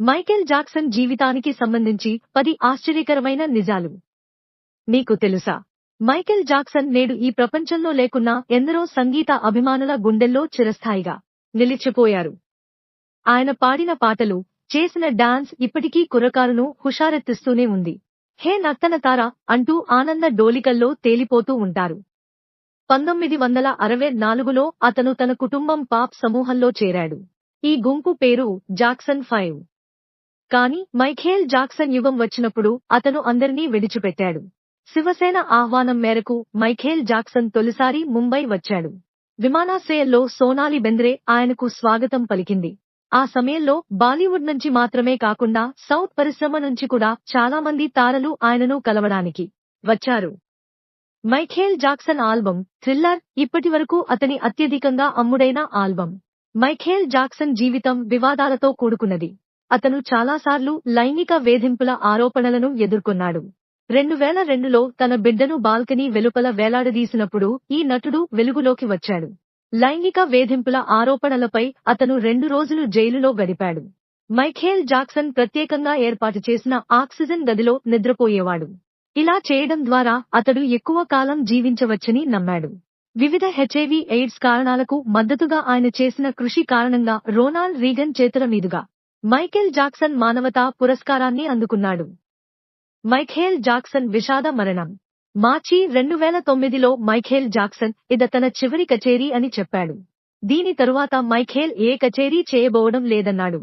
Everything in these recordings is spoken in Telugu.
మైకేల్ జాక్సన్ జీవితానికి సంబంధించి పది ఆశ్చర్యకరమైన నిజాలు. మీకు తెలుసా? మైకేల్ జాక్సన్ నేడు ఈ ప్రపంచంలో లేకున్నా ఎందరో సంగీత అభిమానుల గుండెల్లో చిరస్థాయిగా నిలిచిపోయారు. ఆయన పాడిన పాటలు చేసిన డాన్స్ ఇప్పటికీ కుర్రకారును హుషారెత్తిస్తూనే ఉంది. హే నర్తన తార అంటూ ఆనంద డోలికల్లో తేలిపోతూ ఉంటారు. పంతొమ్మిది వందల అరవై నాలుగులో అతను తన కుటుంబం పాప్ సమూహంలో చేరాడు. ఈ గుంపు పేరు జాక్సన్ ఫైవ్. కానీ మైఖేల్ జాక్సన్ యుగం వచ్చినప్పుడు అతను అందరినీ విడిచిపెట్టాడు. శివసేన ఆహ్వానం మేరకు మైఖేల్ జాక్సన్ తొలిసారి ముంబై వచ్చాడు. విమానాశ్రయంలో సోనాలి బెంద్రే ఆయనకు స్వాగతం పలికింది. ఆ సమయంలో బాలీవుడ్ నుంచి మాత్రమే కాకుండా సౌత్ పరిశ్రమ నుంచి కూడా చాలా మంది తారలు ఆయనను కలవడానికి వచ్చారు. మైఖేల్ జాక్సన్ ఆల్బం థ్రిల్లర్ ఇప్పటి వరకు అతని అత్యధికంగా అమ్ముడైన ఆల్బం మైఖేల్ జాక్సన్ జీవితం వివాదాలతో కూడుకున్నది. అతను చాలాసార్లు లైంగిక వేధింపుల ఆరోపణలను ఎదుర్కొన్నాడు. రెండు వేల రెండులో తన బిడ్డను బాల్కనీ వెలుపల వేలాడదీసినప్పుడు ఈ నటుడు వెలుగులోకి వచ్చాడు. లైంగిక వేధింపుల ఆరోపణలపై అతను రెండు రోజులు జైలులో గడిపాడు. మైఖేల్ జాక్సన్ ప్రత్యేకంగా ఏర్పాటు చేసిన ఆక్సిజన్ గదిలో నిద్రపోయేవాడు. ఇలా చేయడం ద్వారా అతడు ఎక్కువ కాలం జీవించవచ్చని నమ్మాడు. వివిధ హెచ్ఐవి ఎయిడ్స్ కారణాలకు మద్దతుగా ఆయన చేసిన కృషి కారణంగా రోనాల్డ్ రీగన్ చేతుల మీదుగా మైకేల్ జాక్సన్ మానవతా పురస్కారాన్ని అందుకున్నాడు. మైఖేల్ జాక్సన్ విషాద మరణం. మార్చి రెండు వేల తొమ్మిదిలో మైఖేల్ జాక్సన్ ఇద తన చివరి కచేరీ అని చెప్పాడు. దీని తరువాత మైఖేల్ ఏ కచేరీ చేయబోవడం లేదన్నాడు.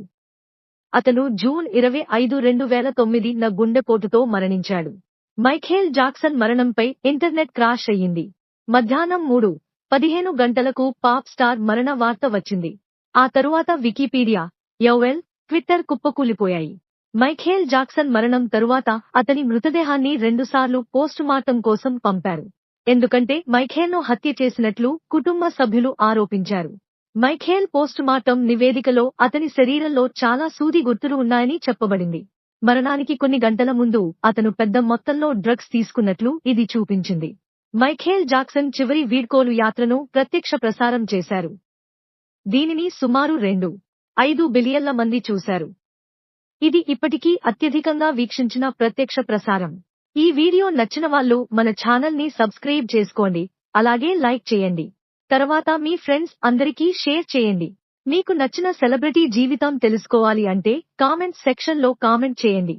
అతను జూన్ ఇరవై ఐదు రెండు వేల తొమ్మిది న గుండెపోటుతో మరణించాడు. మైఖేల్ జాక్సన్ మరణంపై ఇంటర్నెట్ క్రాష్ అయ్యింది. మధ్యాహ్నం మూడు పదిహేను గంటలకు పాప్ స్టార్ మరణ వార్త వచ్చింది. ఆ తరువాత వికీపీడియా యౌవెల్ ట్విట్టర్ కుప్పకూలిపోయాయి. మైఖేల్ జాక్సన్ మరణం తరువాత అతని మృతదేహాన్ని రెండుసార్లు పోస్టుమార్టం కోసం పంపారు. ఎందుకంటే మైఖేల్ను హత్య చేసినట్లు కుటుంబ సభ్యులు ఆరోపించారు. మైఖేల్ పోస్టుమార్టం నివేదికలో అతని శరీరంలో చాలా సూది గుర్తులు ఉన్నాయని చెప్పబడింది. మరణానికి కొన్ని గంటల ముందు అతను పెద్ద మొత్తంలో డ్రగ్స్ తీసుకున్నట్లు ఇది చూపించింది. మైఖేల్ జాక్సన్ చివరి వీడ్కోలు యాత్రను ప్రత్యక్ష ప్రసారం చేశారు. దీనిని సుమారు రెండు ఐదు బిలియన్ల మంది చూశారు. ఇది ఇప్పటికీ అత్యధికంగా వీక్షించిన ప్రత్యక్ష ప్రసారం. ఈ వీడియో నచ్చిన వాళ్ళు మన ఛానల్ని సబ్స్క్రైబ్ చేసుకోండి అలాగే లైక్ చేయండి. తర్వాత మీ ఫ్రెండ్స్ అందరికీ షేర్ చేయండి. మీకు నచ్చిన సెలబ్రిటీ జీవితం తెలుసుకోవాలి అంటే కామెంట్ సెక్షన్లో కామెంట్ చేయండి.